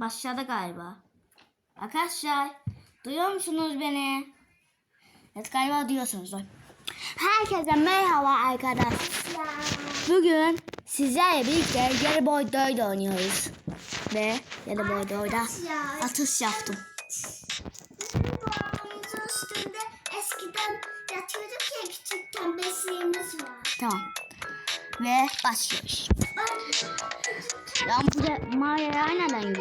Başladı galiba. Arkadaşlar duyuyor musunuz beni? Evet galiba duyuyorsunuz. Herkese merhaba arkadaşlar. Bugün sizlerle birlikte yarı boy dört oynuyoruz. Ve yarı boy dörde atış yaptım. Bizim dolabımızın üstünde eskiden yatıyorduk ya küçükken beşiğimiz var. Tamam. Ve başlıyoruz. Ben buraya mağaraya de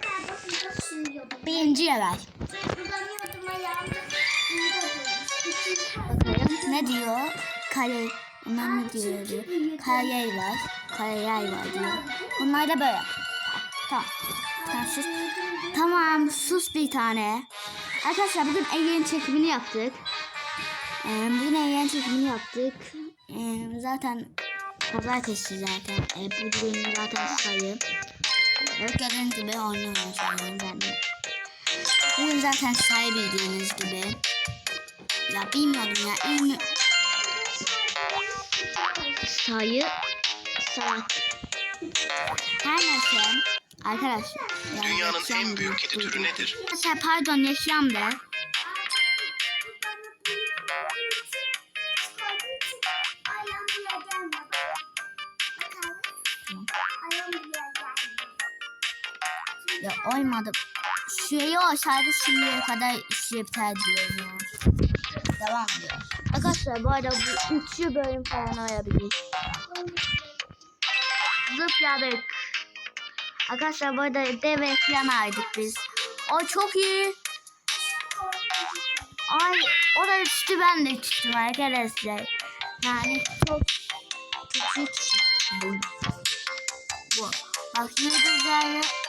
kaybolsunca sürüyordum. Birinci level. Bakalım ne diyor? Kare, bunlar ne diyor? diyor. Kare var. Kare var diyor. Bunlar da böyle. Tamam. Tamam sus. Tamam sus bir tane. Arkadaşlar bugün Ege'nin çekimini yaptık. Ee, bugün Ege'nin çekimini yaptık. Ee, zaten pazartesi zaten. Ee, bugün zaten sayı. Evet gördüğünüz gibi oynuyoruz şu an ben. Bugün zaten sayı bildiğiniz gibi. Ya bilmiyorum ya. İlmi... Sayı saat. Her neyse. Arkadaşlar. yani Dünyanın en büyük kedi türü nedir? Arkadaşlar pardon yaşayan be. Olmadı. Şeyi olsaydı şimdiye kadar yeter diyorum ya. Devam ediyor. Arkadaşlar bu arada bu üçü bölüm falan olabilir. Zıpladık. Arkadaşlar bu arada dev ekran aldık biz. O çok iyi. Ay o da düştü ben de düştüm arkadaşlar. Yani çok çok bu. Bu. Bak yıldızları e,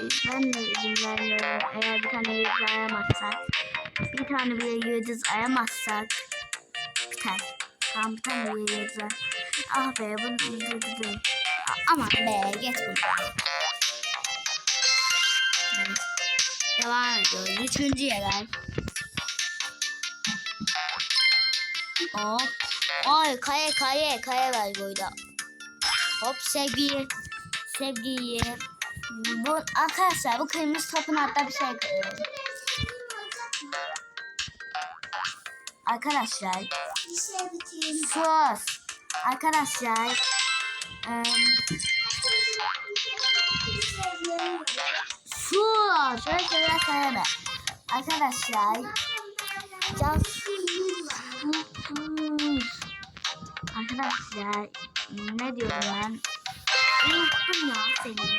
ben de izin vermiyorum. Eğer bir tane yıldız aramazsak bir tane bile yıldız aramazsak biter. Tamam bir tane bile ar- Ah be bunu yıldızım. Aman be geç bunu. Evet. Devam ediyoruz. Üçüncü yerler. Hop. Ay kaya kaya kaya var burada. Hop sevgi. Sevgiyi. Bu arkadaşlar bu kırmızı topun hatta bir şey koyuyorum. Arkadaşlar Bir şey bitireyim. sus. Arkadaşlar em, sus. Şöyle şeyler söyleme. Arkadaşlar can. Arkadaşlar ne diyorum ben? Unuttum ya seni.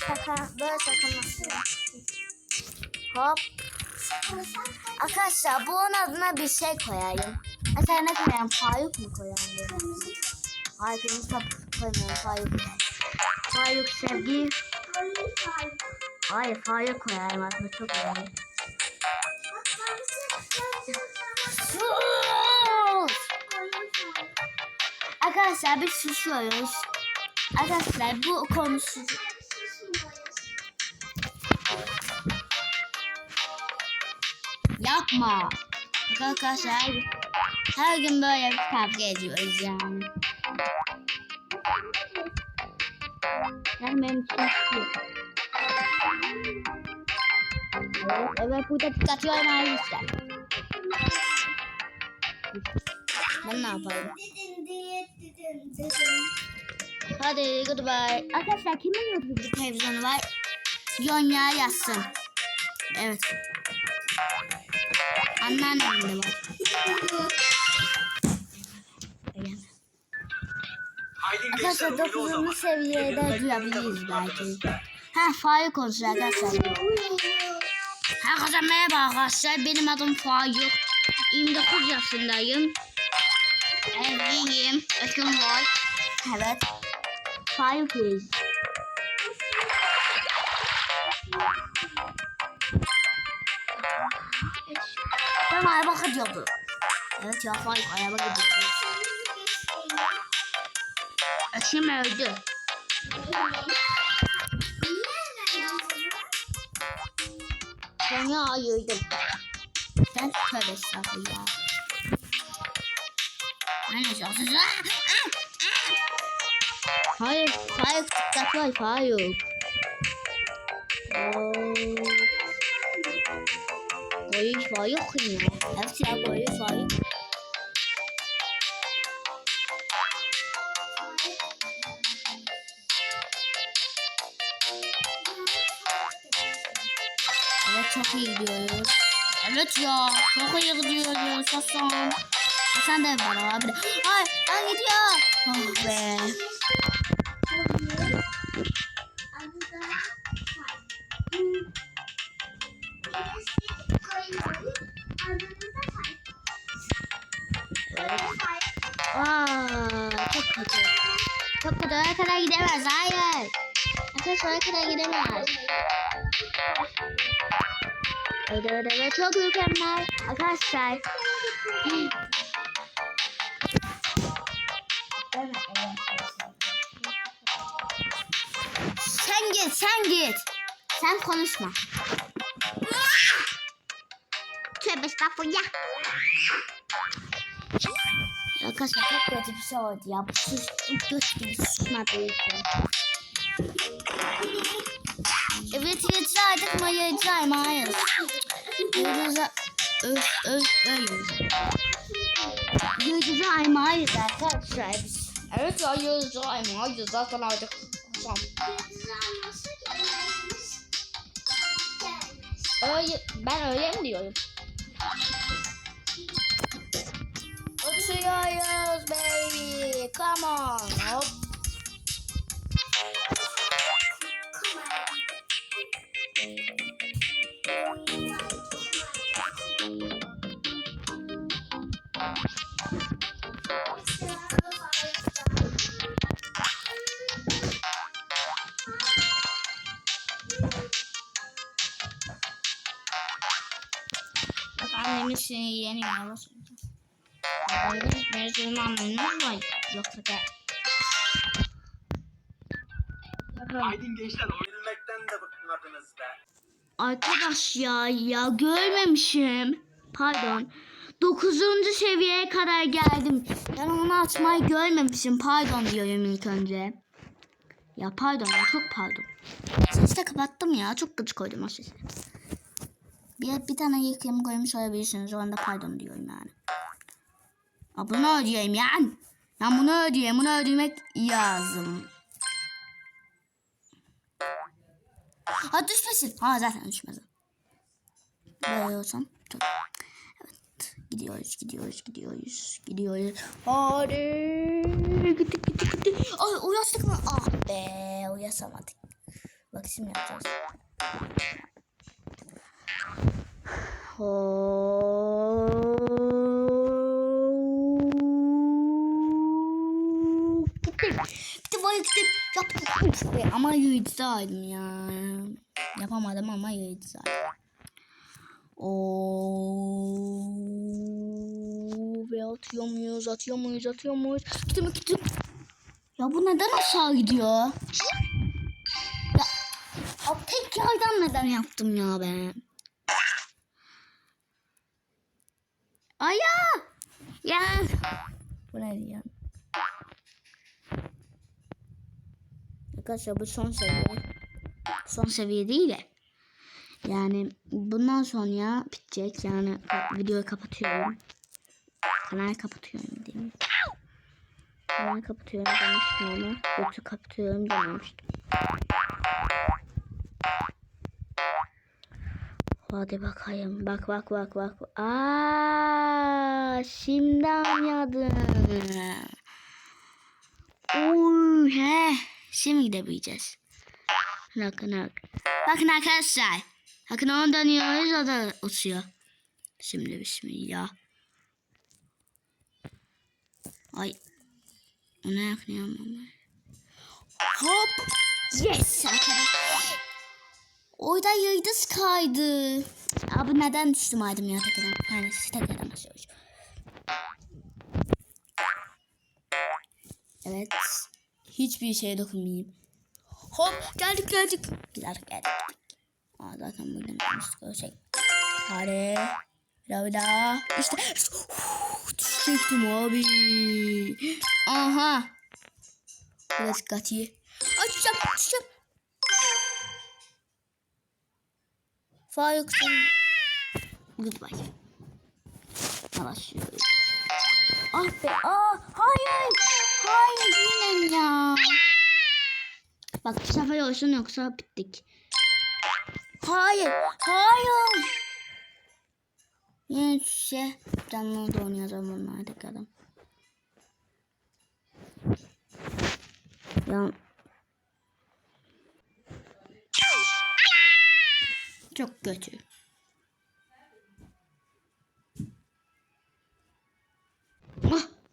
Şaka, böyle şaka Hop. Arkadaşlar bunun adına bir şey koyayım. Mesela ne koyayım? Faruk mu koyayım? Hayır kırmızı top koymayayım. Faruk. Faruk sevgi. Hayır Faruk koyayım aslında çok önemli. Arkadaşlar biz susuyoruz. Arkadaşlar bu konusu yapma. Arkadaşlar her, gün böyle bir kavga ediyoruz yani. Yani benim için yok. Evet, evet burada dikkatli olmayı ister. Ben ne yapayım? Hadi goodbye. Arkadaşlar kimin YouTube televizyonu var? Yonya yazsın. Evet. Anneannemin de var. Arkadaşlar 9. seviyede duyabiliriz belki. Ha Faik konuşuyor arkadaşlar. Herkese merhaba arkadaşlar. Benim adım Faik. 29 yaşındayım. Evliyim. Eşim var. Evet. Faik'iz. Araba gidiyordu. Evet ya Faik araba gidiyordu. Eşim öldü. Ya ayırdım. Ben tövbe estağfurullah. Ben ne şanssız. Hayır, hayır, dikkatli hayır. Koyu var yok ya. Hepsi ya var yok. Evet çok iyi gidiyoruz. Evet ya çok iyi gidiyoruz Hasan. Hasan da bana abi. Ay ben gidiyor. Oh be. Aa, çok kötü. Çok kötü. Oraya kadar gidemez. Hayır. Arkadaşlar oraya kadar gidemez. Evet evet evet çok mükemmel. Arkadaşlar. Sen git sen git. Sen konuşma. Tövbe estağfurullah. Arkadaşlar çok kötü bir şey oldu ya. Bu sus, göz gibi susmadığı için. Evet yıldızlardık ama yıldızlaymayız. Yıldızlar... Öf öf öf. Yıldızlaymayız arkadaşlar biz. Evet ya yıldızlaymayız zaten artık. Tamam. Öyle, ben öyle mi diyorum? Uçuyoruz baby. Come on. Hop. Bak annemiz seni yeniyor. Nasıl? Arkadaş benim sözümü anlamıyorsunuz mu? Yoksa da... Aydın gençler oynamaktan da bıkmadınız be. Arkadaş ya ya görmemişim. Pardon. 9. seviyeye kadar geldim. Yani onu açmayı görmemişim. Pardon diyorum ilk önce. Ya pardon ya çok pardon. Sesi de kapattım ya. Çok gıcık koydum o sesi. Bir, bir tane yıkayım koymuş olabilirsiniz. O anda pardon diyorum yani. Ya bunu ödeyeyim yani. Ben bunu ödeyeyim. Bunu ödemek lazım. Ha düşmesin. Ha zaten düşmez. Böyle olsam. Çok. Evet. Gidiyoruz, gidiyoruz, gidiyoruz, gidiyoruz. Hadi. Gittik, gittik, gittik. Ay uyastık mı? Ah be uyasamadık. Bak şimdi yapacağız. Hop. Üf be, Ama yıldızaydım ya. Yapamadım ama yıldızaydım. Oo, ve atıyor muyuz, atıyor muyuz, atıyor muyuz? Gittim, gittim. Ya bu neden aşağı gidiyor? Ya, ya tek yerden neden yaptım ya ben? Aya! Ya! Bu ne ya? Arkadaşlar bu son seviye. Son seviye değil de. Yani bundan sonra bitecek. Yani videoyu kapatıyorum. Kanalı kapatıyorum diyeyim. Kanalı kapatıyorum demiştim ama. Yoksa kapatıyorum dememiştim. Hadi bakayım. Bak bak bak bak. Aa, şimdi anladım. Uy, he. Şimdi gidebileceğiz. Bakın bak. Bakın arkadaşlar. Bakın onu dönüyoruz o da uçuyor. Şimdi bismillah. Ay. Ona yakınıyorum ama. Hop. Yes arkadaşlar. Orada yıldız kaydı. Abi neden düştüm aydım ya tekrardan. Aynen tekrardan başlıyoruz. Evet. Hiçbir şeye dokunmayayım. Hop geldik geldik. Geldik geldik. Aa, zaten buradan gelmiştik o şey. Hadi. Bir daha bir daha. İşte. Düşecektim abi. Aha. Biraz katı. Açacağım açacağım. Faruks'un Goodbye. Başlıyoruz. Ah be. Aa, hayır. Hayır yine ya. Bak bu sefer olsun yoksa bittik. Hayır. Hayır. Yine şey canlı da oynuyor zamanlardaki adam. Ya. Çok kötü.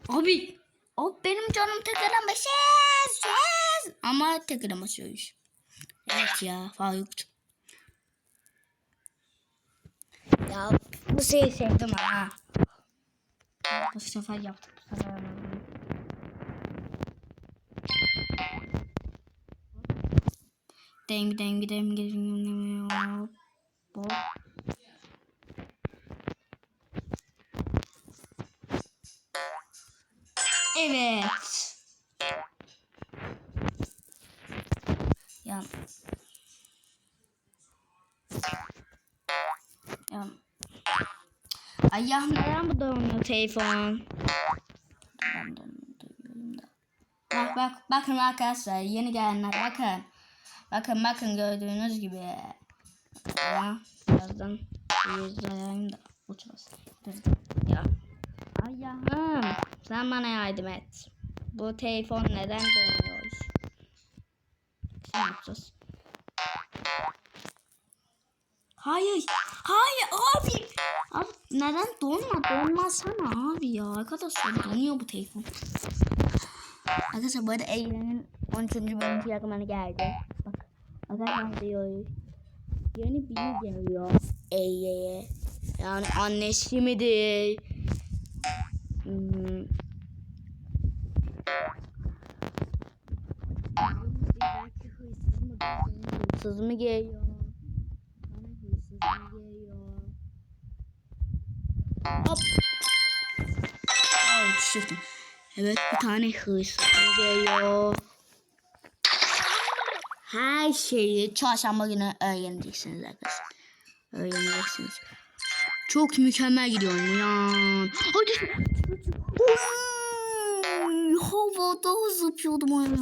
Ah, abi. O benim canım ses ses. Ama tekrardan basıyormuş. Evet ya Faruk'cum. Ya bu şeyi sevdim ha. Bu sefer yaptık bu sefer. anladım. Deng deng deng deng deng Evet. Ya. Ya. Ay ya neden bu dönüyor telefon? Ben de duyuyorum da. Bak bak bakın arkadaşlar yeni gelenler bakın. Bakın bakın gördüğünüz gibi. Ya birazdan yüzlayayım da uçmasın. Sen bana yardım et. Bu telefon neden donuyor? Şey yapacağız. Hayır. Hayır abi. Abi neden donma? Donmasana abi ya. Arkadaşlar donuyor bu telefon. Arkadaşlar bu arada Eylül'ün 13. bölüm fragmanı geldi. Bak. Arkadaşlar diyor. Yeni biri geliyor. Eylül'e. Yani annesi midir? Hmm. Hırsız mı geliyor? Bana hırsız mı geliyor? Hop. Ay düşürdüm. Evet bir tane hırsız mı geliyor? Her şeyi çarşamba günü öğreneceksiniz arkadaşlar. Öğreneceksiniz. Çok mükemmel gidiyorum ya. Hadi. Havada zıplıyordum. Ben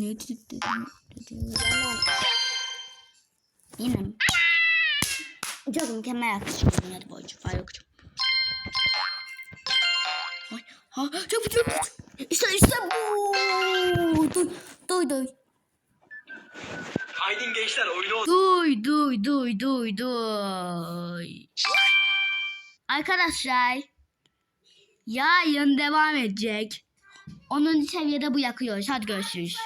ne dedim? dedim. Yine mi? Çok mükemmel yaklaşıyorum hadi boyunca. Faruk'cum. Ay, ha, çok çok İşte işte bu. Duy, duy, duy. Aydın gençler oyunu Duy duy duy duy duy. Arkadaşlar yarın devam edecek. 10. seviyede bu yakıyoruz. Hadi görüşürüz.